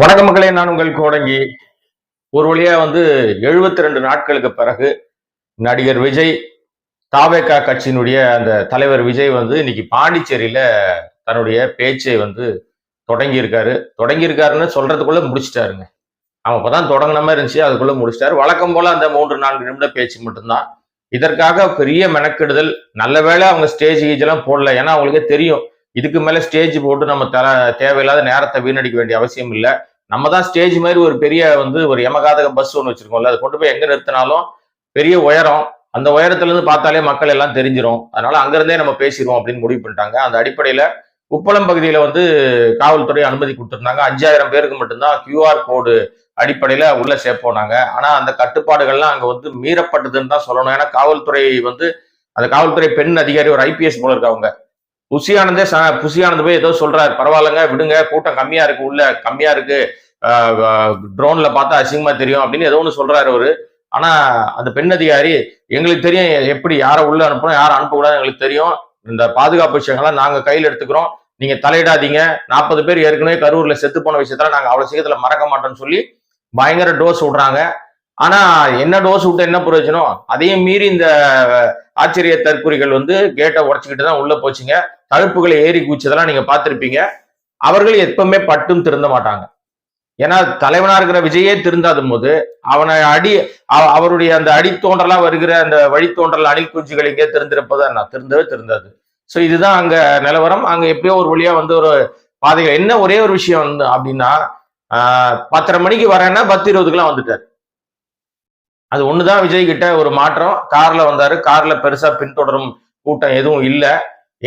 வணக்க மக்களே நான் உங்கள் கோடங்கி. ஒரு வழியா வந்து எழுபத்தி ரெண்டு நாட்களுக்கு பிறகு நடிகர் விஜய் தாவேகா கட்சியினுடைய அந்த தலைவர் விஜய் வந்து இன்னைக்கு பாண்டிச்சேரியில தன்னுடைய பேச்சை வந்து தொடங்கியிருக்காரு. தொடங்கியிருக்காருன்னு சொல்றதுக்குள்ள முடிச்சிட்டாருங்க. அவன் அப்பதான் தொடங்கின மாதிரி இருந்துச்சு அதுக்குள்ள முடிச்சிட்டாரு. வழக்கம் போல அந்த மூன்று நான்கு நிமிட பேச்சு மட்டும்தான். இதற்காக பெரிய மெனக்கெடுதல் நல்ல வேளை அவங்க ஸ்டேஜ் கீஜ் எல்லாம் போடல. ஏன்னா அவங்களுக்கே தெரியும் இதுக்கு மேல ஸ்டேஜ் போட்டு நம்ம தர தேவையில்லாத நேரத்தை வீணடிக்க வேண்டிய அவசியம் இல்லை. நம்ம தான் ஸ்டேஜ் மாதிரி ஒரு பெரிய வந்து ஒரு எமகாதக பஸ் ஒன்று வச்சிருக்கோம்ல அதை கொண்டு போய் எங்க நிறுத்தினாலும் பெரிய உயரம் அந்த உயரத்துலேருந்து பார்த்தாலே மக்கள் எல்லாம் தெரிஞ்சிரும். அதனால அங்கிருந்தே நம்ம பேசிடுவோம் அப்படின்னு முடிவு பண்ணிட்டாங்க. அந்த அடிப்படையில் உப்பளம் பகுதியில் வந்து காவல்துறை அனுமதி கொடுத்துருந்தாங்க. அஞ்சாயிரம் பேருக்கு மட்டும்தான் கியூஆர் கோடு அடிப்படையில் உள்ளே சேர்ப்போனாங்க ஆனால் அந்த கட்டுப்பாடுகள்லாம் அங்கே வந்து மீறப்பட்டதுன்னு தான் சொல்லணும். ஏன்னா காவல்துறை வந்து அந்த காவல்துறை பெண் அதிகாரி ஒரு ஐபிஎஸ் போல இருக்காங்க. புசியானந்தே ச- புசியானந்து போய் ஏதோ சொல்றாரு. பரவாயில்லங்க விடுங்க கூட்டம் கம்மியா இருக்கு உள்ள கம்மியா இருக்கு. ட்ரோன்ல பார்த்தா அசிங்கமா தெரியும் அப்படின்னு ஏதோ ஒன்று சொல்றாரு அவரு. ஆனா அந்த பெண் அதிகாரி எங்களுக்கு தெரியும் எப்படி யாரை உள்ள அனுப்பணும் யாரை அனுப்பக்கூடாது எங்களுக்கு தெரியும். இந்த பாதுகாப்பு விஷயங்கள்லாம் நாங்க கையில் எடுத்துக்கிறோம். நீங்க தலையிடாதீங்க. நாற்பது பேர் ஏற்கனவே கரூர்ல செத்து போன விஷயத்தெல்லாம் நாங்க அவ்வளவு சீக்கிரத்துல மறக்க மாட்டோம்னு சொல்லி பயங்கர டோஸ் விடுறாங்க. ஆனா என்ன டோஸ் விட்டு என்ன பிரயோஜனம்? அதையும் மீறி இந்த ஆச்சரிய தற்குறிகள் வந்து கேட்டை உடச்சிக்கிட்டு தான் உள்ள போச்சுங்க. தடுப்புகளை ஏறி குதிச்சதெல்லாம் நீங்க பார்த்துருப்பீங்க. அவர்கள் எப்பவுமே பட்டும் திருந்த மாட்டாங்க. ஏன்னா தலைவனா இருக்கிற விஜயே திருந்தாத போது அவனை அடி அவ- அவருடைய அந்த அடி வருகிற அந்த வழித்தோன்றல் அணில் குஞ்சுகள் எங்கே திருந்திருப்பதா நான் திருந்தவே திருந்தாது. ஸோ இதுதான் அங்க நிலவரம். அங்க எப்படியோ ஒரு வழியா வந்து ஒரு பாதைகள். என்ன ஒரே ஒரு விஷயம் வந்து அப்படின்னா ஆஹ், பத்தரை மணிக்கு வரேன்னா பத்து இருபதுக்குலாம் வந்துட்டார். அது ஒண்ணுதான் விஜய் கிட்ட ஒரு மாற்றம். கார்ல வந்தாரு. கார்ல பெருசா பின்தொடரும் கூட்டம் எதுவும் இல்லை.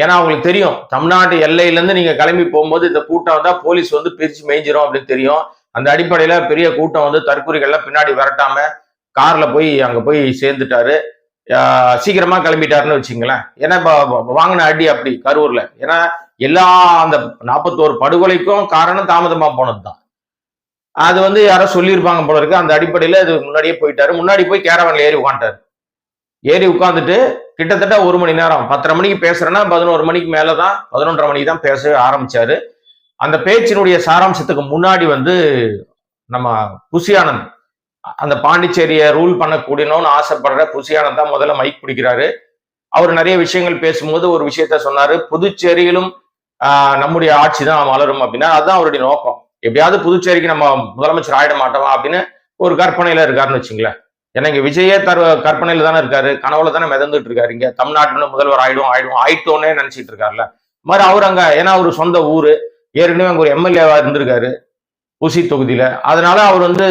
ஏன்னா அவங்களுக்கு தெரியும். தமிழ்நாட்டு எல்லையில இருந்து நீங்க கிளம்பி போகும்போது இந்த கூட்டம் வந்தால் போலீஸ் வந்து பிரிச்சு மேய்ஞ்சிரும் அப்படின்னு தெரியும். அந்த அடிப்படையில பெரிய கூட்டம் வந்து தற்கொலைகள்லாம் பின்னாடி விரட்டாம கார்ல போய் அங்க போய் சேர்ந்துட்டாரு. சீக்கிரமாக சீக்கிரமா கிளம்பிட்டாருன்னு வச்சுங்களேன் ஏன்னா இப்போ வாங்கின அடி அப்படி கரூர்ல. ஏன்னா எல்லா அந்த நாற்பத்தோரு படுகொலைக்கும் காரணம் தாமதமா போனதுதான். அது வந்து யாரோ சொல்லியிருப்பாங்க போல இருக்கு. அந்த அடிப்படையில் அது முன்னாடியே போயிட்டாரு. முன்னாடி போய் கேரவன்ல ஏறி உட்காந்துட்டாரு ஏறி உட்காந்துட்டு கிட்டத்தட்ட ஒரு மணி நேரம் பத்தரை மணிக்கு பேசுறேன்னா பதினோரு மணிக்கு மேலே தான் பதினொன்றரை மணிக்கு தான் பேச ஆரம்பிச்சாரு. அந்த பேச்சினுடைய சாராம்சத்துக்கு முன்னாடி வந்து நம்ம புசியானந்த் அந்த பாண்டிச்சேரியை ரூல் பண்ணக்கூடியனோன்னு ஆசைப்படுற புசியானந்த் தான் முதல்ல மைக் பிடிக்கிறாரு. அவர் நிறைய விஷயங்கள் பேசும்போது ஒரு விஷயத்த சொன்னாரு. புதுச்சேரியிலும் நம்முடைய ஆட்சி தான் மலரும் அப்படின்னா அதுதான் அவருடைய நோக்கம். எப்படியாவது புதுச்சேரிக்கு நம்ம முதலமைச்சர் ஆயிட மாட்டோமா அப்படின்னு ஒரு கற்பனையில இருக்காருன்னு வச்சுங்களேன். ஏன்னா இங்க விஜயே தர் கற்பனையில தானே இருக்காரு. கனவுல தானே மிதந்துட்டு இருக்காரு. இங்க தமிழ்நாட்டுல முதல்வர் ஆயிடும் ஆயிடும் ஆயிட்டோன்னே நினைச்சிட்டு இருக்காருல்ல. மாதிரி அவர் அங்க ஏன்னா அவர் சொந்த ஊரு. ஏற்கனவே அங்க ஒரு எம்எல்ஏவா இருந்திருக்காரு உசி தொகுதியில. அதனால அவர் வந்து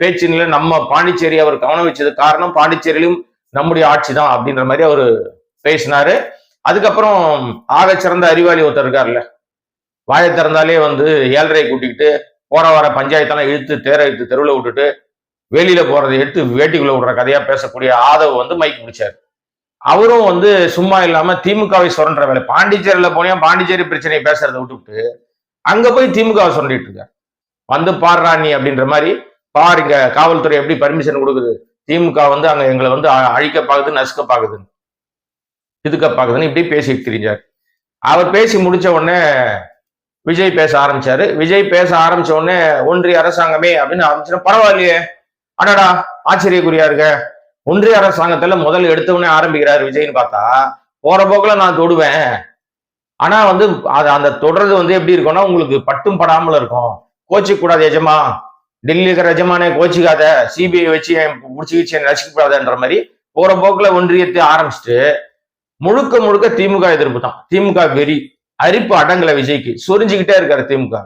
பேச்சினில நம்ம பாண்டிச்சேரி அவர் கவனம் வச்சது காரணம் பாண்டிச்சேரியிலும் நம்முடைய ஆட்சி தான் அப்படின்ற மாதிரி அவர் பேசினாரு. அதுக்கப்புறம் ஆக சிறந்த அறிவாளி ஒருத்தர் இருக்கார்ல வாயை திறந்தாலே வந்து ஏழரை கூட்டிக்கிட்டு போற வர பஞ்சாயத்தெல்லாம் இழுத்து தேர இழுத்து தெருவில் விட்டுட்டு வெளியில போறதை எடுத்து வேட்டிக்குள்ள விடுற கதையா பேசக்கூடிய ஆதவ் வந்து மைக் பிடிச்சாரு. அவரும் வந்து சும்மா இல்லாம திமுகவை சுரண்ட வேலை. பாண்டிச்சேரியில போனியா பாண்டிச்சேரி பிரச்சனையை பேசுறதை விட்டுவிட்டு அங்க போய் திமுகவை சுரண்டிட்டு இருக்காரு. வந்து பாடுறா நீ அப்படின்ற மாதிரி பாருங்க காவல்துறை எப்படி பர்மிஷன் கொடுக்குது? திமுக வந்து அங்க எங்களை வந்து அழிக்க பாக்குது நசுக்க பாக்குதுன்னு இதுக்க பாக்குதுன்னு இப்படி பேசிட்டு தெரிஞ்சார். அவர் பேசி முடிச்ச உடனே விஜய் பேச ஆரம்பிச்சாரு. விஜய் பேச ஆரம்பிச்ச உடனே ஒன்றிய அரசாங்கமே அப்படின்னு ஆரம்பிச்சுன்னா பரவாயில்லையே. அடடா ஆச்சரியக்குரியா இருக்க. ஒன்றிய அரசாங்கத்துல முதல் எடுத்தவொடனே ஆரம்பிக்கிறாரு விஜய்னு பார்த்தா போற போக்குல நான் தொடுவேன். ஆனா வந்து அது அந்த தொடர்றது வந்து எப்படி இருக்கும்னா உங்களுக்கு பட்டும் படாமல் இருக்கும். கோச்சிக்க கூடாது எஜமா. டெல்லி இருக்கிற எஜமானே கோச்சிக்காத. சிபிஐ வச்சு முடிச்சு வச்சு என்னை ரசிக்க கூடாதுன்ற மாதிரி போற போக்குல ஒன்றியத்தை ஆரம்பிச்சுட்டு முழுக்க முழுக்க திமுக எதிர்ப்பு தான். திமுக வெறி. அரிப்பு அடங்கல விஜய்க்கு. சொரிஞ்சுக்கிட்டே இருக்காரு திமுக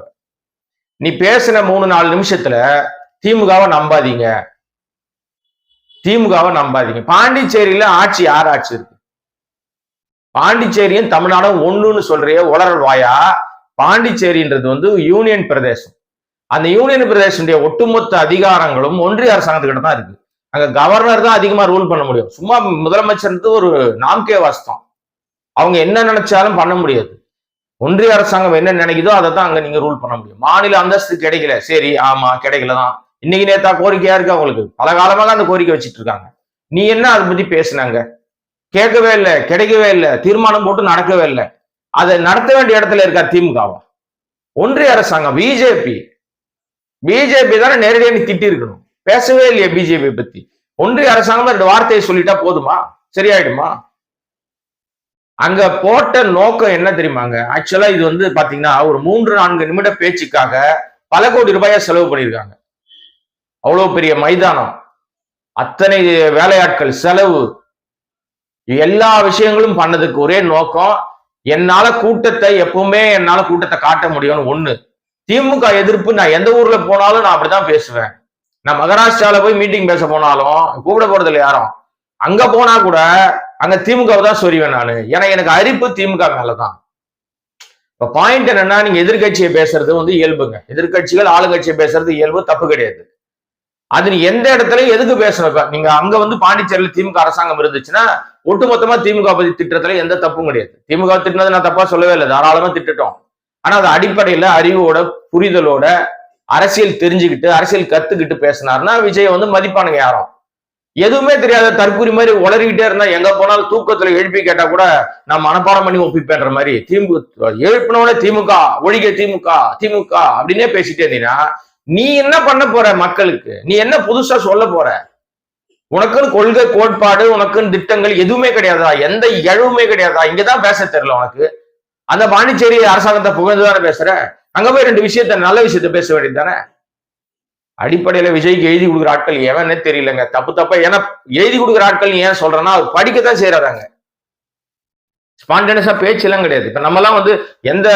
நீ பேசின மூணு நாலு நிமிஷத்துல திமுகவை நம்பாதீங்க. திமுகவை நம்பாதீங்க. பாண்டிச்சேரியில ஆட்சி யார் ஆட்சி இருக்கு? பாண்டிச்சேரியும் தமிழ்நாடும் ஒண்ணுன்னு சொல்றிய உளறல் வாயா? பாண்டிச்சேரின்றது வந்து யூனியன் பிரதேசம். அந்த யூனியன் பிரதேசனுடைய ஒட்டுமொத்த அதிகாரங்களும் ஒன்றிய அரசாங்கத்துக்கிட்ட தான் இருக்கு. அங்க கவர்னர் தான் அதிகமா ரூல் பண்ண முடியும். சும்மா முதலமைச்சர் ஒரு நாம்கே வாஸ்தம் அவங்க என்ன நினைச்சாலும் பண்ண முடியாது. ஒன்றிய அரசாங்கம் என்ன நினைக்குதோ அதை தான் அங்க நீங்க ரூல் பண்ண முடியும். மாநில அந்தஸ்து கிடைக்கல. சரி ஆமா கிடைக்கல தான் இன்னைக்கு நேத்தா கோரிக்கையா இருக்கு அவங்களுக்கு பல காலமாக அந்த கோரிக்கை வச்சுட்டு இருக்காங்க. நீ என்ன அதை பத்தி பேசுனாங்க? கேட்கவே இல்லை கிடைக்கவே இல்லை தீர்மானம் போட்டு நடக்கவே இல்லை. அதை நடத்த வேண்டிய இடத்துல இருக்கா திமுகவா? ஒன்றிய அரசாங்கம் பிஜேபி. பிஜேபி தானே நேரடியாக நீ திட்டி இருக்கணும். பேசவே இல்லையே பிஜேபி பத்தி. ஒன்றிய அரசாங்கம் ரெண்டு வார்த்தையை சொல்லிட்டா போதுமா? சரியாயிடுமா? அங்க போட்ட நோக்கம் என்ன தெரியுமாங்க? ஆக்சுவலா இது வந்து பாத்தீங்கன்னா ஒரு மூன்று நான்கு நிமிட பேச்சுக்காக பல கோடி ரூபாயா செலவு பண்ணியிருக்காங்க. அவ்வளவு பெரிய மைதானம். அத்தனை வேலையாட்கள் செலவு. எல்லா விஷயங்களும் பண்ணதுக்கு ஒரே நோக்கம் என்னால கூட்டத்தை எப்பவுமே என்னால கூட்டத்தை காட்ட முடியும்னு ஒண்ணு. திமுக எதிர்ப்பு நான் எந்த ஊர்ல போனாலும் நான் அப்படிதான் பேசுவேன். நான் மகாராஷ்டிரால போய் மீட்டிங் பேச போனாலும் கூப்பிட போறது இல்லை யாரும். அங்க போனா கூட அங்க திமுகவை தான் சொறிவேன் நான். ஏன்னா எனக்கு அரிப்பு திமுக மேலதான். இப்ப பாயிண்ட் என்னன்னா நீங்க எதிர்கட்சியை பேசுறது வந்து இயல்புங்க. எதிர்கட்சிகள் ஆளுங்கட்சியை பேசுறது இயல்பு தப்பு கிடையாது. அது நீ எந்த இடத்துல எதுக்கு பேசணும்? நீங்க அங்க வந்து பாண்டிச்சேரியில் திமுக அரசாங்கம் இருந்துச்சுன்னா ஒட்டுமொத்தமா திமுக பத்தி திட்டத்துல எந்த தப்பும் கிடையாது. திமுக திட்டினது நான் தப்பா சொல்லவே இல்லை. தாராளமா திட்டுட்டோம். ஆனா அது அடிப்படையில அறிவோட புரிதலோட அரசியல் தெரிஞ்சுக்கிட்டு அரசியல் கத்துக்கிட்டு பேசினாருன்னா விஜய் வந்து மதிப்பானுங்க யாரும். எதுவுமே தெரியாத தற்கூரி மாதிரி உளறிக்கிட்டே இருந்தா எங்க போனாலும் தூக்கத்துல எழுப்பி கேட்டா கூட நான் மனப்பாடம் பண்ணி ஒப்பிப்பேன்ற மாதிரி திமுக எழுப்பினவனே திமுக ஒழிக திமுக திமுக அப்படின்னே பேசிட்டே இருந்தீங்கன்னா நீ என்ன பண்ண போற மக்களுக்கு? நீ என்ன புதுசா சொல்ல போற? உனக்குன்னு கொள்கை கோட்பாடு உனக்குன்னு திட்டங்கள் எதுவுமே கிடையாதா எந்த இழவுமே கிடையாதா இங்கதான் பேச தெரியல உனக்கு. அந்த பாண்டிச்சேரி அரசாங்கத்தை புகழ்ந்துதானே பேசுற? அங்க போய் ரெண்டு விஷயத்த நல்ல விஷயத்த பேச வேண்டியது தானே? அடிப்படையில விஜய்க்கு எழுதி கொடுக்குற ஆட்கள் எவனே தெரியலங்க. தப்பு தப்பா ஏன்னா எழுதி கொடுக்குற ஆட்கள் ஏன் சொல்றேன்னா அவர் படிக்கத்தான் செய்யறாங்க ஸ்பான்டனஸா பேச்செல்லாம் கிடையாது. இப்ப நம்ம எல்லாம் வந்து எந்த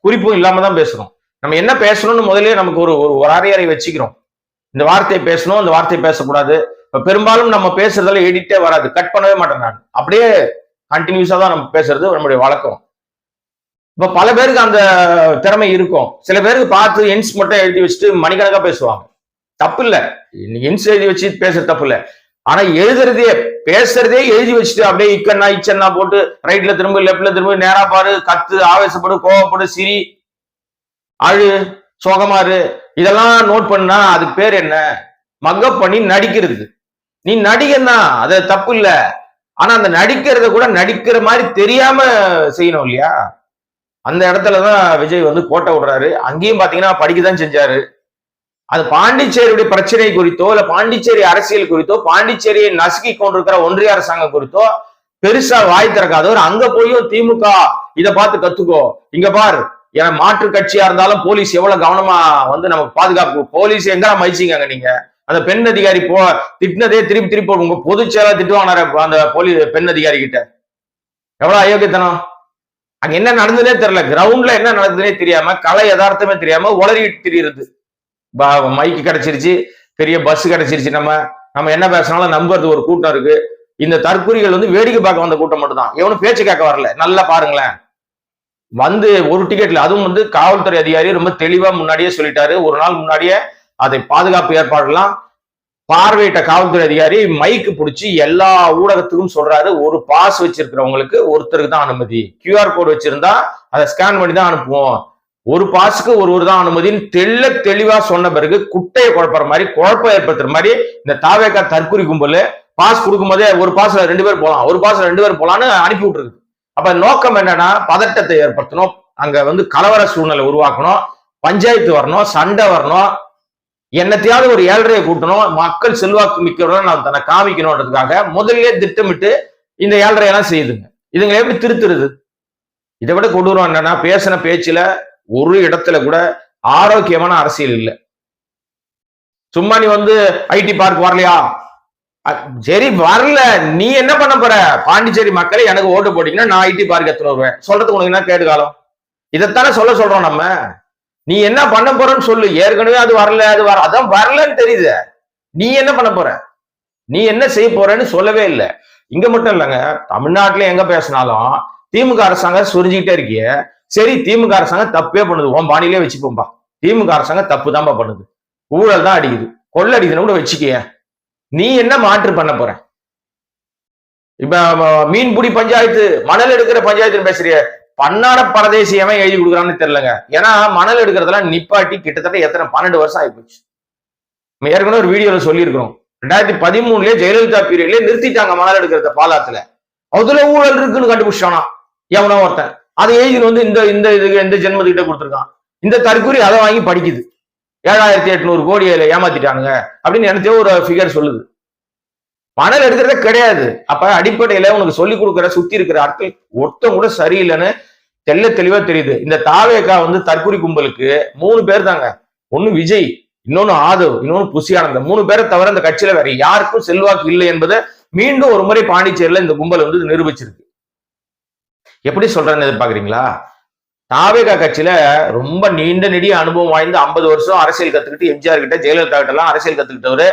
குறிப்பும் இல்லாம தான் பேசுறோம். நம்ம என்ன பேசணும்னு முதலே நமக்கு ஒரு ஒரு ஒரு அரையறை வச்சுக்கிறோம். இந்த வார்த்தையை பேசணும் இந்த வார்த்தையை பேசக்கூடாது. இப்ப பெரும்பாலும் நம்ம பேசுறதுல எடிட்டே வராது. கட் பண்ணவே மாட்டேன் நான். அப்படியே கண்டினியூஸா தான் நம்ம பேசுறது நம்முடைய வழக்கம். இப்போ பல பேருக்கு அந்த திறமை இருக்கும். சில பேருக்கு பார்த்து என்ஸ் மட்டும் எழுதி வச்சுட்டு மணிக்கணக்காக பேசுவாங்க. தப்பு இல்லை என்ஸ் எழுதி வச்சு பேசுறது தப்பு இல்லை ஆனா எழுதுறதே பேசுறதே எழுதி வச்சுட்டு அப்படியே இக்கண்ணா இச்சன்னா போட்டு ரைட்ல திரும்ப லெப்ட்ல திரும்ப நேரா பாரு கத்து ஆவேசப்படு கோவப்படு சிரி அழு சோகமாறு இதெல்லாம் நோட் பண்ணா அது பேர் என்ன? மக்கப் பண்ணி நடிக்கிறது. நீ நடிகன்னா அது தப்பு இல்லை ஆனா அந்த நடிக்கிறத கூட நடிக்கிற மாதிரி தெரியாம செய்யணும் இல்லையா? அந்த இடத்துலதான் விஜய் வந்து கோட்டை விடுறாரு. அங்கேயும் பாத்தீங்கன்னா படிக்கதான் செஞ்சாரு. அது பாண்டிச்சேரியுடைய பிரச்சனை குறித்தோ இல்ல பாண்டிச்சேரி அரசியல் குறித்தோ பாண்டிச்சேரியை நசுக்கி கொண்டிருக்கிற ஒன்றிய அரசாங்கம் குறித்தோ பெருசா வாய் திறக்காதவர் அங்க போயும் திமுக இத பார்த்து கத்துக்கோ. இங்க பார் ஏன்னா மாற்று கட்சியா இருந்தாலும் போலீஸ் எவ்வளவு கவனமா வந்து நமக்கு பாதுகாப்பு போலீஸ் எங்க மதிச்சிங்க நீங்க? அந்த பெண் அதிகாரி போ திட்டினதே திருப்பி திருப்பி உங்க பொதுச்செயலா திட்டுவாங்க அந்த போலீஸ் பெண் அதிகாரி கிட்ட. எவ்வளவு அயோக்கியத்தனம்? அங்க என்ன நடந்ததுனே தெரியல. கிரவுண்ட்ல என்ன நடந்ததுனே தெரியாம கலை யதார்த்தமே தெரியாம உளறிட்டு திரியுறது. மைக்கு கிடைச்சிருச்சு. பெரிய பஸ் கிடைச்சிருச்சு நம்ம. நம்ம என்ன பேசினாலும் நம்புறது ஒரு கூட்டம் இருக்கு. இந்த தற்கொலைகள் வந்து வேடிக்கை பார்க்க வந்த கூட்டம் மட்டும்தான். எவனும் பேச்சு கேட்க வரல. நல்லா பாருங்களேன். வந்து ஒரு டிக்கெட்ல அதுவும் வந்து காவல்துறை அதிகாரி ரொம்ப தெளிவா முன்னாடியே சொல்லிட்டாரு. ஒரு நாள் முன்னாடியே அதை பாதுகாப்பு ஏற்பாடுலாம் பார்வையிட்ட காவல்துறை அதிகாரி மைக்கு பிடிச்சி எல்லா ஊடகத்துக்கும் சொல்றாரு. ஒரு பாஸ் வச்சிருக்கிறவங்களுக்கு ஒருத்தருக்கு தான் அனுமதி. கியூஆர் கோடு வச்சிருந்தா அதை ஸ்கேன் பண்ணி தான் அனுப்புவோம். ஒரு பாஸுக்கு ஒரு ஒரு தான் அனுமதின்னு தெள்ள தெளிவா சொன்ன பிறகு குட்டையை குழப்புற மாதிரி குழப்பம் ஏற்படுத்துற மாதிரி இந்த தாவேக்கா தற்கொலை கும்பல் பாஸ் கொடுக்கும்போதே ஒரு பாஸ்ல ரெண்டு பேர் போகலாம் ஒரு பாஸ்ல ரெண்டு பேர் போலான்னு அனுப்பி விட்டுருக்கு அப்ப நோக்கம் என்னன்னா பதட்டத்தை ஏற்படுத்தணும். அங்க வந்து கலவர சூழ்நிலை உருவாக்கணும். பஞ்சாயத்து வரணும் சண்டை வரணும். என்னத்தையாவது ஒரு ஏழரையை கூட்டணும் மக்கள் செல்வாக்கு மிக்கவர்கள் நான் தன்னை காமிக்கணுன்றதுக்காக முதல்ல திட்டமிட்டு இந்த ஏழரையெல்லாம் செய்யுதுங்க இதுங்களை எப்படி திருத்துறது? இதை விட கொடூரம் என்னன்னா பேசின பேச்சுல ஒரு இடத்துல கூட ஆரோக்கியமான அரசியல் இல்லை. சும்மா நீ வந்து ஐடி பார்க் வரலையா? சரி வரல. நீ என்ன பண்ண போற? பாண்டிச்சேரி மக்களை எனக்கு ஓட்டு போட்டீங்கன்னா நான் ஐடி பார்க் எத்தனை வருவேன். சொல்றதுக்கு உனக்கு என்ன கேடு காலம்? இதைத்தானே சொல்ல சொல்றோம் நம்ம. நீ என்ன பண்ண போறன்னு சொல்லு. ஏற்கனவே அது வரல அது வர அதான் வரலன்னு தெரியுது. நீ என்ன பண்ண போற? நீ என்ன செய்ய போறன்னு சொல்லவே இல்லை. இங்க மட்டும் இல்லைங்க. தமிழ்நாட்டுல எங்க பேசினாலும் திமுக அரசாங்கம் சுரிஞ்சுக்கிட்டே இருக்கிய சரி திமுக அரசாங்கம் தப்பே பண்ணுது. உன் பாணியிலே வச்சுப்போம்பா. திமுக அரசாங்கம் தப்பு தான்ப்பா பண்ணுது. ஊழல் தான் அடிக்குது. கொள்ள அடிக்குதுன்னு கூட வச்சுக்கிய. நீ என்ன மாற்று பண்ண போற? இப்ப ம- மீன்பிடி பஞ்சாயத்து மணல் எடுக்கிற பஞ்சாயத்து பேசுறிய. பன்னாட பரதேசி எவன் எழுதி கொடுக்குறான்னு தெரியலங்க. ஏன்னா மணல் எடுக்கிறதெல்லாம் நிப்பாட்டி கிட்டத்தட்ட எத்தனை பன்னெண்டு வருஷம் ஆயிப்போச்சு. ஏற்கனவே ஒரு வீடியோல சொல்லியிருக்கிறோம். ரெண்டாயிரத்தி பதிமூணுலயே ஜெயலலிதா பீரியட்லயே நிறுத்திட்டாங்க மணல் எடுக்கிறத பாலாத்துல. அதுல ஊழல் இருக்குன்னு கண்டுபிடிச்சானா எவனோ ஒருத்தன். அதை எழுதின்னு வந்து இந்த இந்த இதுக்கு இந்த ஜென்மத்துக்கிட்ட கொடுத்துருக்கான். இந்த தற்கூரி அதை வாங்கி படிக்குது. ஏழாயிரத்தி எட்நூறு கோடியில ஏமாத்திட்டானுங்க அப்படின்னு எனக்கே ஒரு ஃபிகர் சொல்லுது. மணல் எடுக்கிறதே கிடையாது. அப்ப அடிப்படையில உனக்கு சொல்லி கொடுக்குற சுத்தி இருக்கிற ஆட்கள் ஒருத்தம் கூட சரியில்லைன்னு தெல்ல தெளிவா தெரியுது. இந்த தாவேக்கா வந்து தற்குறி கும்பலுக்கு மூணு பேர் தாங்க. ஒன்னு விஜய் இன்னொன்னு ஆதவ் இன்னொன்னு புசியானந்த மூணு பேரை தவிர இந்த கட்சியில வேற யாருக்கும் செல்வாக்கு இல்லை என்பதை மீண்டும் ஒரு முறை பாண்டிச்சேரியில இந்த கும்பல் வந்து நிரூபிச்சிருக்கு. எப்படி சொல்றேன்னு எதிர்பார்க்கறீங்களா? தாவேகா கட்சியில ரொம்ப நீண்ட நெடிய அனுபவம் வாய்ந்து ஐம்பது வருஷம் அரசியல் கத்துக்கிட்டு எம்ஜிஆர் கிட்ட ஜெயலலிதா கிட்ட எல்லாம் அரசியல் கத்துக்கிட்டவரு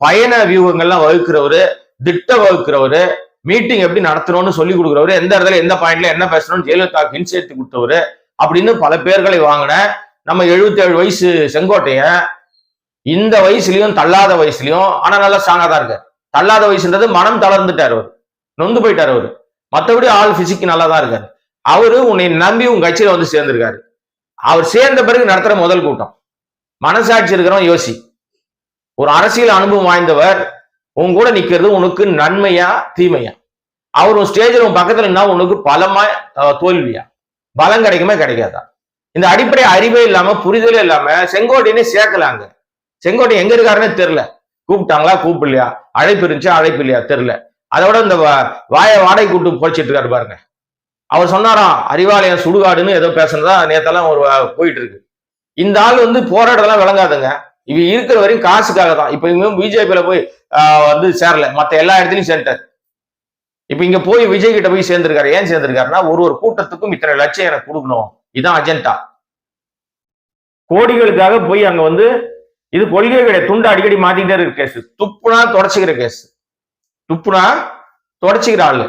பயண வியூகங்கள்லாம் வகுக்கிறவரு திட்ட வகுக்கிறவரு மீட்டிங் எப்படி நடத்தணும்னு சொல்லி கொடுக்குறவரு எந்த இடத்துல எந்த பாயிண்ட்ல என்ன பேசணும்னு ஜெயலலிதா ஹின்ஸ் எடுத்து கொடுத்தவரு அப்படின்னு பல பேர்களை வாங்கின நம்ம 77 ஏழு வயசு செங்கோட்டையன் இந்த வயசுலயும் தள்ளாத வயசுலயும் ஆனா நல்லா ஸ்ட்ராங்கா தான் இருக்காரு. தள்ளாத வயசுன்றது மனம் தளர்ந்துட்டார் அவர். நொந்து போயிட்டார் அவரு. மற்றபடி ஆள் பிசிக் நல்லா தான் இருக்காரு. அவரு உன்னை நம்பி உங்க கட்சியில வந்து சேர்ந்திருக்காரு. அவர் சேர்ந்த பிறகு நடத்துற முதல் கூட்டம். மனசாட்சி இருக்கிறவன் யோசி. ஒரு அரசியல் அனுபவம் வாய்ந்தவர் உன் கூட நிக்கிறது உனக்கு நன்மையா தீமையா? அவர் ஒரு ஸ்டேஜில் உன் பக்கத்துல இருந்தா உனக்கு பலமா தோல்வியா? பலம் கிடைக்குமே கிடைக்காதா? இந்த அடிப்படை அறிவே இல்லாம புரிதலே இல்லாம செங்கோட்டையனே சேர்க்கலாங்க. செங்கோட்டை எங்க இருக்காருன்னே தெரியல. கூப்பிட்டாங்களா கூப்பிடலையா? அழைப்பு இருந்துச்சா அழைப்பு இல்லையா? தெரியல. அதோட இந்த வா- வாய வாடகை கூட்டு போச்சிட்டு இருக்காரு பாருங்க. அவர் சொன்னாராம் அறிவாலயம் சுடுகாடுன்னு ஏதோ பேசுனதா நேத்தெல்லாம் ஒரு போயிட்டு இருக்கு. இந்த ஆள் வந்து போராட்டம்லாம் விளங்காதுங்க. இவ இருக்கிற வரையும் காசுக்காக தான் இப்ப இவங்க பிஜேபியில போய் வந்து சேரல. மத்த எல்லா இடத்துலயும் சேர்ந்துட்டார். இப்ப இங்க போய் விஜய் கிட்ட போய் சேர்ந்திருக்காரு. ஏன் சேர்ந்திருக்காருன்னா ஒரு ஒரு கூட்டத்துக்கும் இத்தனை லட்சம் எனக்கு கொடுக்கணும். இதான் அஜெண்டா கோடிகளுக்காக போய் அங்க வந்து இது கொள்கை கிடையாது. துண்டு அடிக்கடி மாத்திக்கிட்டே இருக்கு கேஸ் துப்புனா தொடச்சிக்கிற கேஸ் துப்புனா தொடச்சிக்கிற ஆளு.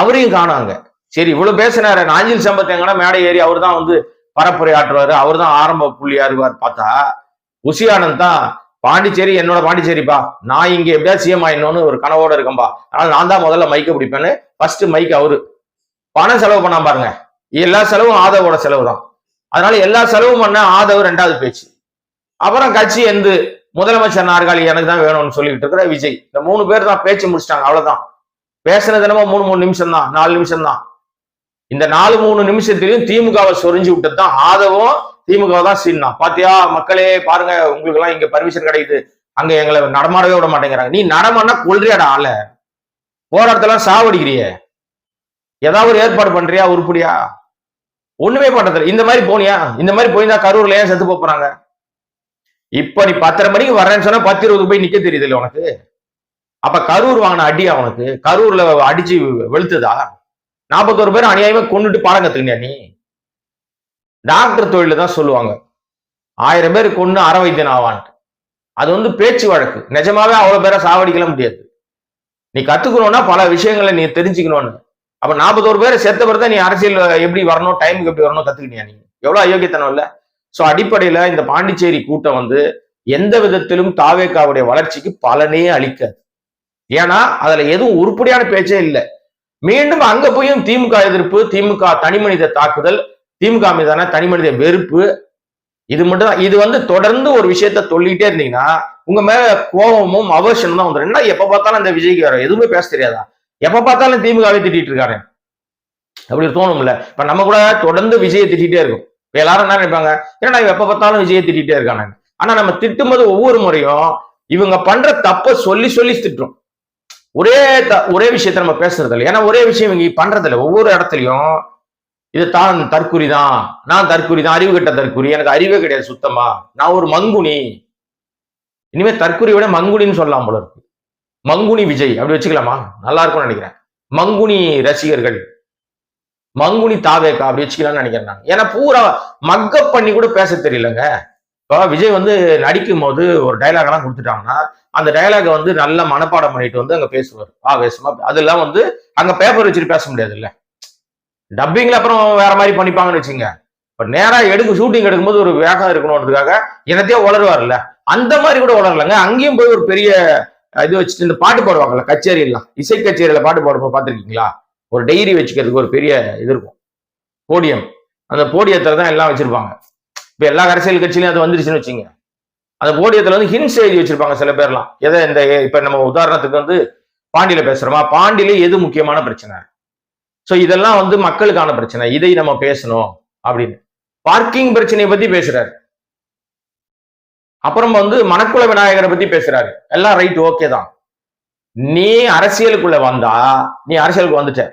அவரையும் காணாங்க சரி இவ்வளவு பேசினாரு. நாஞ்சில் சம்பத் எங்கன்னா மேடை ஏறி அவர் தான் வந்து பரப்புரை ஆற்றுவாரு. அவர் தான் ஆரம்ப புள்ளியா இருவார் பார்த்தா உசியானந்த் தான் பாண்டிச்சேரி என்னோட பாண்டிச்சேரிப்பா. நான் இங்க எப்படியா சிஎம் ஆயிடணும்னு ஒரு கனவோட இருக்கேன்பா. அதனால நான் தான் முதல்ல மைக்க பிடிப்பேன்னு ஃபர்ஸ்ட் மைக் அவரு. பணம் செலவு பண்ணா பாருங்க. எல்லா செலவும் ஆதவோட செலவு தான் அதனால எல்லா செலவும் பண்ண ஆதவ் ரெண்டாவது பேச்சு. அப்புறம் கட்சி எந்த முதலமைச்சர் நாற்காலி எனக்கு தான் வேணும்னு சொல்லிட்டு இருக்கிற விஜய். இந்த மூணு பேர் தான் பேச்சு முடிச்சிட்டாங்க அவ்வளவுதான். பேசுனது என்னமோ மூணு மூணு நிமிஷம் தான் நாலு நிமிஷம் தான். இந்த நாலு மூணு நிமிஷத்திலையும் திமுகவை சொரிஞ்சு விட்டது தான் ஆதவும் திமுக தான் சீனா பாத்தியா மக்களே பாருங்க உங்களுக்கு எல்லாம் இங்க பர்மிஷன் கிடைக்குது. அங்க எங்களை நடமாடவே விட மாட்டேங்கிறாங்க. நீ நடமாடினா கொள்றியாடா ஆள. போராட்டத்தெல்லாம் சாவடிக்கிறிய. ஏதாவது ஒரு ஏற்பாடு பண்றியா உருப்படியா? ஒண்ணுமே பண்றதில்ல இந்த மாதிரி போனியா? இந்த மாதிரி போயிருந்தா கரூர்ல ஏன் செத்து போறாங்க? இப்ப நீ பத்தரை மணிக்கு வர்றேன்னு சொன்னா பத்து இருபது போய் நிக்க தெரியுது இல்லை உனக்கு? அப்ப கரூர் வாங்கின அடியா உனக்கு? கரூர்ல அடிச்சு வெளுத்துதா? நாற்பத்தோரு பேர் அநியாயமா கொண்டுட்டு பாடம் கத்துக்கிட்டியா நீ? டாக்டர் தொழில தான் சொல்லுவாங்க. ஆயிரம் பேர் கொண்டு அற வைத்தியன் ஆவான்ட்டு. அது வந்து பேச்சு வழக்கு. நிஜமாவே அவ்வளவு பேரை சாவடிக்கலாம் முடியாது. நீ கத்துக்கணும்னா பல விஷயங்களை நீ தெரிஞ்சுக்கணும்னு. அப்ப நாற்பத்தோரு பேரை சேர்த்த பிறகு நீ அரசியல் எப்படி வரணும் டைமுக்கு எப்படி வரணும் கத்துக்கிட்டியா நீ? எவ்வளவு அயோக்கியத்தனம் இல்ல? சோ அடிப்படையில இந்த பாண்டிச்சேரி கூட்டம் வந்து எந்த விதத்திலும் தாவேக்காவுடைய வளர்ச்சிக்கு பலனே அளிக்காது. ஏன்னா அதுல எதுவும் உருப்படியான பேச்சே இல்லை. மீண்டும் அங்க போயும் திமுக எதிர்ப்பு திமுக தனிமனித தாக்குதல் திமுக மீதான தனிமனித வெறுப்பு. இது மட்டும் தான். இது வந்து தொடர்ந்து ஒரு விஷயத்த சொல்லிட்டே இருந்தீங்கன்னா உங்க மேல கோபமும் அவசரம் தான் வந்துடும் என்ன எப்ப பார்த்தாலும் அந்த விஜய்க்கு வரும் எதுவுமே பேச தெரியாதா? எப்ப பார்த்தாலும் திமுகவே திட்டிட்டு இருக்காரு. அப்படி தோணும்ல. இப்ப நம்ம கூட தொடர்ந்து விஜயை திட்டிகிட்டே இருக்கும். இப்ப எல்லாரும் என்ன நினைப்பாங்க? ஏன்னா எப்ப பார்த்தாலும் விஜயை திட்டிகிட்டே இருக்காங்க ஆனா நம்ம திட்டும்போது ஒவ்வொரு முறையும் இவங்க பண்ற தப்ப சொல்லி சொல்லி திட்டுறோம். ஒரே த- ஒரே விஷயத்த நம்ம பேசுறது இல்லை ஏன்னா ஒரே விஷயம் இவங்க பண்றது இல்லை ஒவ்வொரு இடத்துலயும் இது தான் தற்குறி தான் நான் தற்குறி தான் அறிவு கட்ட தற்குறி. எனக்கு அறிவே கிடையாது சுத்தமா. நான் ஒரு மங்குனி. இனிமே தற்குறி விட மங்குனின்னு சொல்லலாம் போல இருக்கு. மங்குனி விஜய். அப்படி வச்சுக்கலாமா? நல்லா இருக்கும்னு நினைக்கிறேன். மங்குனி ரசிகர்கள். மங்குனி தாவேக்கா அப்படி வச்சுக்கலாம்னு நினைக்கிறேன் நான். ஏன்னா பூரா மக்கப் பண்ணி கூட பேச தெரியலங்க. இப்போ விஜய் வந்து நடிக்கும் போது ஒரு டைலாக் எல்லாம் கொடுத்துட்டாங்கன்னா அந்த டைலாக வந்து நல்ல மனப்பாடம் பண்ணிட்டு வந்து அங்க பேசுவார். ஆவேசமா. அதெல்லாம் வந்து அங்க பேப்பர் வச்சுட்டு பேச முடியாது இல்லை டப்பிங்ல அப்புறம் வேற மாதிரி பண்ணிப்பாங்கன்னு வச்சுங்க. இப்ப நேரா எடுக்க ஷூட்டிங் எடுக்கும்போது ஒரு வேகம் இருக்கணுன்றதுக்காக என்னத்தையோ உளருவார்ல அந்த மாதிரி கூட உளரலங்க அங்கேயும் போய் ஒரு பெரிய இது வச்சுட்டு இந்த பாட்டு பாடுவாங்கல்ல கச்சேரி எல்லாம் இசை கச்சேரியில பாட்டு பாடும்போது பார்த்துருக்கீங்களா? ஒரு டைரி வச்சுக்கிறதுக்கு ஒரு பெரிய இது இருக்கும். போடியம் அந்த போடியத்துல தான் எல்லாம் வச்சிருப்பாங்க. இப்ப எல்லா அரசியல் கட்சியிலையும் அது வந்துருச்சுன்னு வச்சுங்க. அந்த போடியத்துல வந்து ஹின்ஸ் எழுதி வச்சிருப்பாங்க சில பேர்லாம். எதை இந்த இப்ப நம்ம உதாரணத்துக்கு வந்து பாண்டியில பேசுறோமா? பாண்டியில எது முக்கியமான பிரச்சனை? சோ இதெல்லாம் வந்து மக்களுக்கான பிரச்சனை. இதை நம்ம பேசணும் அப்படின்னு. பார்க்கிங் பிரச்சனையை பத்தி பேசுறாரு. அப்புறம் வந்து மணக்குள விநாயகரை பத்தி பேசுறாரு. எல்லாம் ரைட் ஓகே தான். நீ அரசியலுக்குள்ள வந்தா நீ அரசியலுக்கு வந்துட்ட.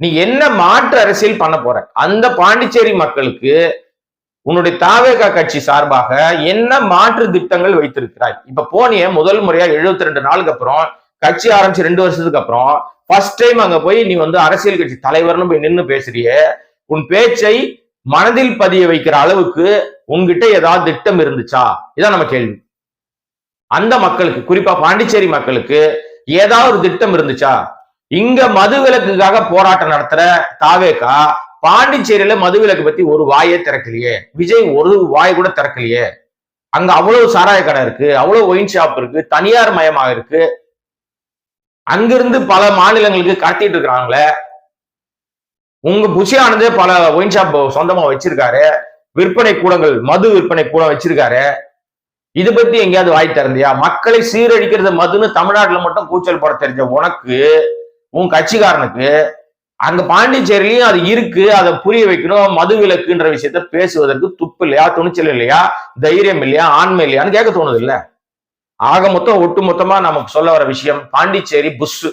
நீ என்ன மாற்று அரசியல் பண்ண போற? அந்த பாண்டிச்சேரி மக்களுக்கு உன்னுடைய தாவேகா கட்சி சார்பாக என்ன மாற்று திட்டங்கள் வைத்திருக்கிறாய்? இப்ப போனிய முதல் முறையா 72 ரெண்டு நாளுக்கு அப்புறம் கட்சி ஆரம்பிச்சு ரெண்டு வருஷத்துக்கு அப்புறம் ஃபர்ஸ்ட் டைம் அங்க போய் நீ வந்து அரசியல் கட்சி தலைவர்னு போய் நின்னு பேசுறியே உன் பேச்சை மனதில் பதிய வைக்கிற அளவுக்கு உங்ககிட்ட ஏதாவது திட்டம் இருந்துச்சா? இதான் நம்ம கேள்வி. அந்த மக்களுக்கு குறிப்பா பாண்டிச்சேரி மக்களுக்கு ஏதாவது ஒரு திட்டம் இருந்துச்சா? இங்க மது விலக்குக்காக போராட்டம் நடத்துற தாவேக்கா பாண்டிச்சேரியில மது விலக்கு பத்தி ஒரு வாயே திறக்கலையே. விஜய் ஒரு வாய் கூட திறக்கலையே. அங்க அவ்வளவு சாராய கடை இருக்கு அவ்வளவு ஒயின் ஷாப் இருக்கு தனியார் மயமாக இருக்கு. அங்கிருந்து பல மாநிலங்களுக்கு கடத்திட்டு இருக்கிறாங்களே உங்க புஷியானது பல ஒயின் ஷாப் சொந்தமா வச்சிருக்காரு. விற்பனை கூடங்கள் மது விற்பனை கூடம் வச்சிருக்காரு. இது பத்தி எங்கேயாவது வாய் திறந்தியா? மக்களை சீரழிக்கிறது மதுன்னு தமிழ்நாட்டுல மட்டும் கூச்சல் போட தெரிஞ்ச உனக்கு உன் கட்சிக்காரனுக்கு அங்க பாண்டிச்சேரியிலயும் அது இருக்கு அதை புரிய வைக்கணும் மது விலக்குன்ற விஷயத்த பேசுவதற்கு துப்பு இல்லையா துணிச்சல் இல்லையா தைரியம் இல்லையா ஆண்மை இல்லையான்னு கேட்க தோணுது இல்லை? ஆக மொத்தம் ஒட்டு மொத்தமா நமக்கு சொல்ல வர விஷயம் பாண்டிச்சேரி புஷ்.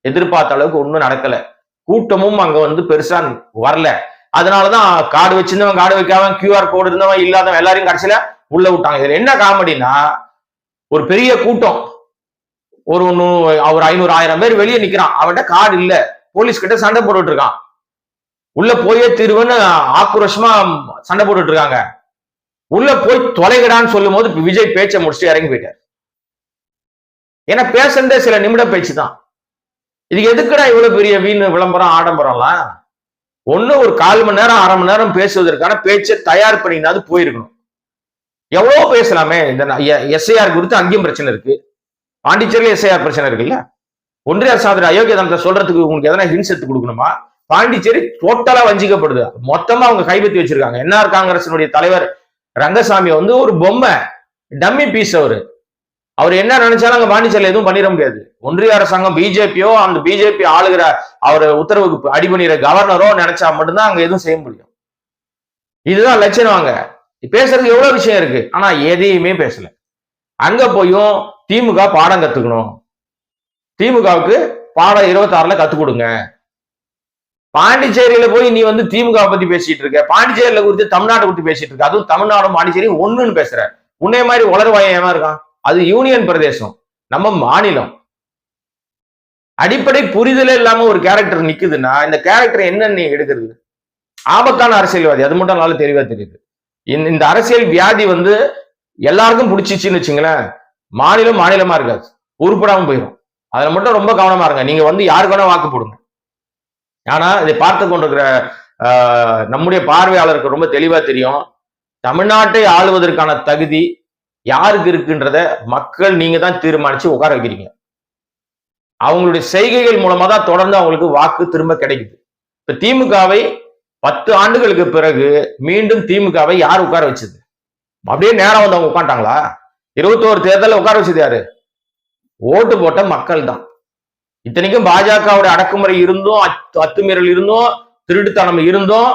எதிர்பார்த்த அளவுக்கு ஒண்ணும் நடக்கல. கூட்டமும் அங்க வந்து பெருசா வரல. அதனாலதான் கார்டு வச்சிருந்தவன் கார்டு வைக்காம கியூஆர் கோடு இருந்தவன் இல்லாதவன் எல்லாரையும் கடைசியில உள்ள விட்டாங்க. இதுல என்ன காமெடினா ஒரு பெரிய கூட்டம் ஒரு ஒன்னு ஒரு ஐநூறு ஆயிரம் பேர் வெளியே நிக்கிறான். அவன்கிட்ட கார்டு இல்ல. போலீஸ் கிட்ட சண்டை போட்டுட்டு இருக்கான். உள்ள போயே தீர்வுன்னு ஆக்ரோஷமா சண்டை போட்டுட்டு இருக்காங்க. உள்ள போய் தொலைகடான்னு சொல்லும் போது விஜய் பேச்சை முடிச்சுட்டு இறங்கி போயிட்டார். ஏன்னா பேசுறதே சில நிமிட பேச்சு தான் இதுக்கு எதுக்குடா இவ்வளவு பெரிய வீண் விளம்பரம் ஆடம்பரம்லாம்? ஒன்று ஒரு கால் மணி நேரம் அரை மணி நேரம் பேசுவதற்கான பேச்சை தயார் பண்ணினாது போயிருக்கணும். எவ்வளவோ பேசலாமே. இந்த எஸ்ஐஆர் குறித்து அங்கேயும் பிரச்சனை இருக்கு. பாண்டிச்சேரியில் எஸ்ஐஆர் பிரச்சனை இருக்குல்ல? ஒன்றிய அரசாங்க அயோக்கியதனத்தை சொல்றதுக்கு உங்களுக்கு எதனா ஹின்ஸ் எடுத்து கொடுக்கணுமா? பாண்டிச்சேரி டோட்டலா வஞ்சிக்கப்படுது. மொத்தமா அவங்க கைப்பற்றி வச்சிருக்காங்க. என்ஆர் காங்கிரசினுடைய தலைவர் ரங்கசாமி வந்து ஒரு பொம்மை டம்மி பீஸ் அவரு. அவர் என்ன நினைச்சாலும் அங்க பாண்டிச்சேரியில் எதுவும் பண்ணிட முடியாது. ஒன்றிய அரசாங்கம் பிஜேபியோ அந்த பிஜேபி ஆளுகிற அவர் உத்தரவுக்கு அடிபணிகிற கவர்னரோ நினைச்சா மட்டும்தான் அங்க எதுவும் செய்ய முடியும். இதுதான் லட்சணம் அங்க. பேசுறதுக்கு எவ்வளவு விஷயம் இருக்கு? ஆனா எதையுமே பேசல. அங்க போயும் திமுக பாடம் கத்துக்கணும். திமுகவுக்கு பாடம் இருபத்தாறுல கத்து கொடுங்க. பாண்டிச்சேரியில போய் நீ வந்து திமுக பத்தி பேசிட்டு இருக்க. பாண்டிச்சேரியில குறித்து தமிழ்நாட்டை குறித்து பேசிட்டு இருக்க. அதுவும் தமிழ்நாடும் பாண்டிச்சேரியும் ஒண்ணுன்னு பேசுற. உன்னே மாதிரி உளர்வாயம் இருக்கான்? அது யூனியன் பிரதேசம் நம்ம மாநிலம். அடிப்படை புரிதலே இல்லாம ஒரு கேரக்டர் நிக்குதுன்னா இந்த கேரக்டர் என்னன்னு நீ எடுக்கிறது? ஆபத்தான அரசியல்வாதி அது மட்டும் நல்லா தெளிவா தெரியுது. இந்த- இந்த அரசியல் வியாதி வந்து எல்லாருக்கும் பிடிச்சிச்சுன்னு வச்சுங்களேன் மாநிலம் மாநிலமா இருக்காது. உருப்படாம போயிடும் அதுல மட்டும் ரொம்ப கவனமா இருங்க. நீங்க வந்து யாருக்கு வேணா வாக்கு போடுங்க. ஆனா இதை பார்த்து கொண்டிருக்கிற ஆஹ், நம்முடைய பார்வையாளருக்கு ரொம்ப தெளிவா தெரியும். தமிழ்நாட்டை ஆளுவதற்கான தகுதி யாருக்கு இருக்குன்றத மக்கள் நீங்க தான் தீர்மானிச்சு உட்கார வைக்கிறீங்க. அவங்களுடைய செய்கைகள் மூலமா தான் தொடர்ந்து அவங்களுக்கு வாக்கு திரும்ப கிடைக்குது. இப்ப திமுகவை பத்து ஆண்டுகளுக்கு பிறகு மீண்டும் திமுகவை யார் உட்கார வச்சது? அப்படியே நேரம் வந்து அவங்க உட்காந்துட்டாங்களா இருபத்தோரு தேர்தலில் உட்கார வச்சது யாரு? ஓட்டு போட்ட மக்கள் தான். இத்தனைக்கும் பாஜகவுடைய அடக்குமுறை இருந்தும் அத்து- அத்துமீறல் இருந்தும் திருட்டுத்தனம் இருந்தும்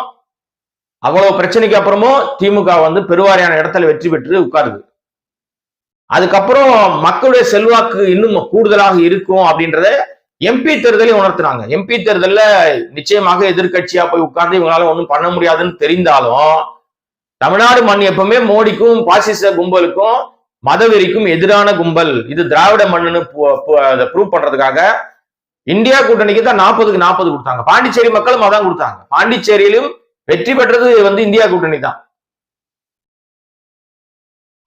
அவ்வளவு பிரச்சனைக்கு அப்புறமும் திமுக வந்து பெருவாரியான இடத்துல வெற்றி பெற்று உட்காருது. அதுக்கப்புறம் மக்களுடைய செல்வாக்கு இன்னும் கூடுதலாக இருக்கும் அப்படின்றத எம்பி தேர்தலையும் உணர்த்துனாங்க. எம்பி தேர்தலில் நிச்சயமாக எதிர்கட்சியா போய் உட்கார்ந்து இவங்களால ஒன்றும் பண்ண முடியாதுன்னு தெரிந்தாலும் தமிழ்நாடு மண் எப்பவுமே மோடிக்கும் பாசிச கும்பலுக்கும் மதவெறிக்கும் எதிரான கும்பல். இது திராவிட மண்ணுன்னு ப்ரூவ் பண்றதுக்காக இந்தியா கூட்டணிக்கு தான் நாற்பதுக்கு நாற்பது கொடுத்தாங்க. பாண்டிச்சேரி மக்களும் அதான் கொடுத்தாங்க. பாண்டிச்சேரியிலும் வெற்றி பெற்றது வந்து இந்தியா கூட்டணி தான்.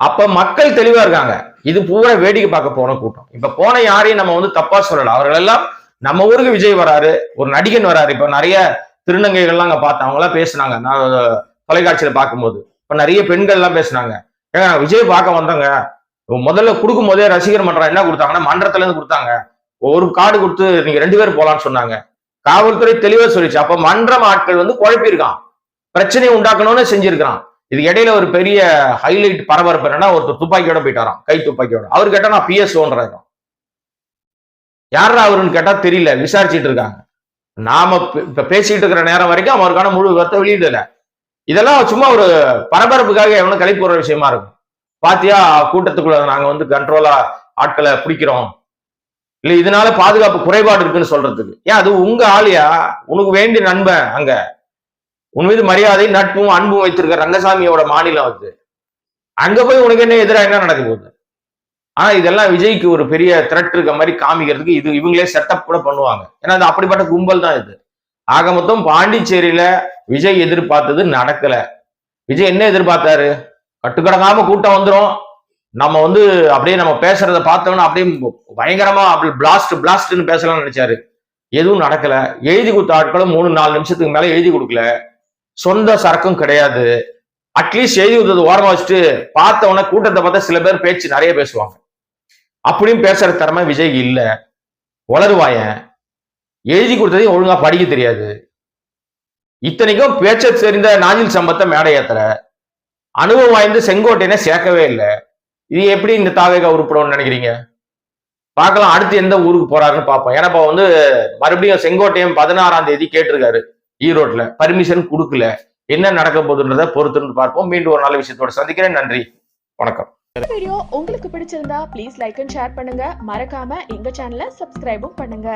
அப்ப மக்கள் தெளிவா இருக்காங்க. இது பூரா வேடிக்கை பார்க்க போன கூட்டம். இப்ப போன யாரையும் நம்ம வந்து தப்பா சொல்லல. அவர்கள் எல்லாம் நம்ம ஊருக்கு விஜய் வராரு ஒரு நடிகன் வராரு. இப்ப நிறைய திருநங்கைகள்லாம் அங்க பார்த்தேன். அவங்க எல்லாம் பேசுனாங்க. நான் தொலைக்காட்சியில பார்க்கும்போது. இப்ப நிறைய பெண்கள் எல்லாம் பேசுனாங்க. ஏங்க விஜய் பார்க்க வந்தோங்க. முதல்ல கொடுக்கும் போதே ரசிகர் மன்றம் என்ன கொடுத்தாங்கன்னா மன்றத்துல இருந்து கொடுத்தாங்க. ஒரு கார்டு கொடுத்து நீங்க ரெண்டு பேர் போலான்னு சொன்னாங்க. காவல்துறை தெளிவா சொல்லிச்சு. அப்ப மன்றம் ஆட்கள் வந்து குழப்பியிருக்கான். பிரச்சனையை உண்டாக்கணும்னு செஞ்சிருக்கிறான். இதுக்கு இடையில ஒரு பெரிய ஹைலைட் பரபரப்பு என்னன்னா ஒருத்தர் துப்பாக்கியோட போயிட்டாராம். கை துப்பாக்கியோட. அவர் கேட்டா நான் பிஎஸ்ஓன்றாங்க யாரா அவருன்னு கேட்டா தெரியல. விசாரிச்சுட்டு இருக்காங்க. நாம இப்ப பேசிட்டு இருக்கிற நேரம் வரைக்கும் அவருக்கான முழு விவரத்தை வெளியிடல. இதெல்லாம் சும்மா ஒரு பரபரப்புக்காக எவனும் கலை ஒரு விஷயமா இருக்கும். பாத்தியா கூட்டத்துக்குள்ள நாங்க வந்து கண்ட்ரோலா ஆட்களை பிடிக்கிறோம். இல்ல இதனால பாதுகாப்பு குறைபாடு இருக்குன்னு சொல்றதுக்கு. ஏன் அது உங்க ஆளியா? உனக்கு வேண்டிய நண்பன் அங்க. உன் மீது மரியாதை நட்பும் அன்பும் வைத்திருக்க ரங்கசாமியோட மாநிலம் அது. அங்க போய் உனக்கு என்ன எதிராக என்ன நடக்க போகுது? ஆனா இதெல்லாம் விஜய்க்கு ஒரு பெரிய த்ரெட் இருக்க மாதிரி காமிக்கிறதுக்கு இது இவங்களே செட்டப் கூட பண்ணுவாங்க. ஏன்னா அது அப்படிப்பட்ட கும்பல் தான் இது. ஆக மொத்தம் பாண்டிச்சேரியில விஜய் எதிர்பார்த்தது நடக்கல. விஜய் என்ன எதிர்பார்த்தாரு? கட்டுக்கடங்காம கூட்டம் வந்துடும் நம்ம வந்து அப்படியே நம்ம பேசுறத பார்த்தோம்னா அப்படியே பயங்கரமா அப்படி பிளாஸ்ட் பிளாஸ்ட்னு பேசலாம்னு நினைச்சாரு. எதுவும் நடக்கல. எழுதி கொடுத்த ஆட்களும் மூணு நாலு நிமிஷத்துக்கு மேல எழுதி கொடுக்கல. சொந்த சரக்கும் கிடையாது. அட்லீஸ்ட் எழுதி கொடுத்தது ஓரமா வச்சுட்டு பார்த்த உடனே கூட்டத்தை பார்த்தா சில பேர் பேச்சு நிறைய பேசுவாங்க. அப்படியும் பேசுற திறமை விஜய் இல்லை. வளருவாயன் எழுதி கொடுத்ததையும் ஒழுங்கா படிக்க தெரியாது. இத்தனைக்கும் பேச்ச தெரிந்த நாஞ்சில் சம்பத்தை மேடை ஏத்துற. அனுபவம் வாய்ந்து செங்கோட்டையனை சேர்க்கவே இல்லை. இது எப்படி இந்த தாவேகா உருப்படணும்னு நினைக்கிறீங்க? பார்க்கலாம் அடுத்து எந்த ஊருக்கு போறாருன்னு பார்ப்போம். ஏன்னா இப்போ வந்து மறுபடியும் செங்கோட்டையன் பதினாறாம் தேதி கேட்டிருக்காரு. ஈரோட்ல பர்மிஷன் கொடுக்கல. என்ன நடக்க போதுன்றத பொறுத்துன்னு பார்ப்போம். மீண்டும் ஒரு நல்ல விஷயத்தோட சந்திக்கிறேன். நன்றி. வணக்கம். வீடியோ உங்களுக்கு பிடிச்சிருந்தா ப்ளீஸ் லைக் அண்ட் ஷேர் பண்ணுங்க. மறக்காம எங்க சேனலை சப்ஸ்கிரைபும் பண்ணுங்க.